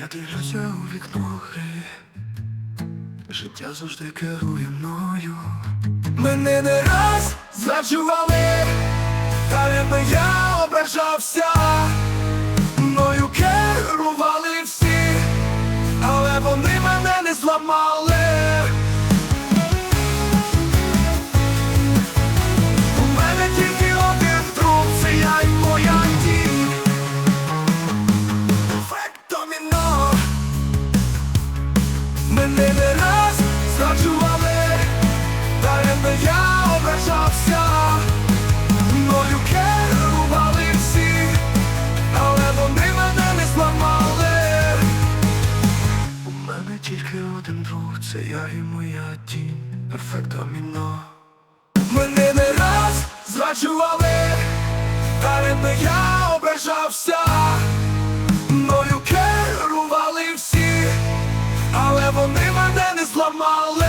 Я дивлюся у вікно Життя завжди керує мною. Мене не раз зраджували, та не я ображався, мною керували всі, але вони мене не зламали. рух, це я і моя тінь, перфекто міно Мене не раз зраджували, та не я ображався, мною керували всі, але вони мене не зламали.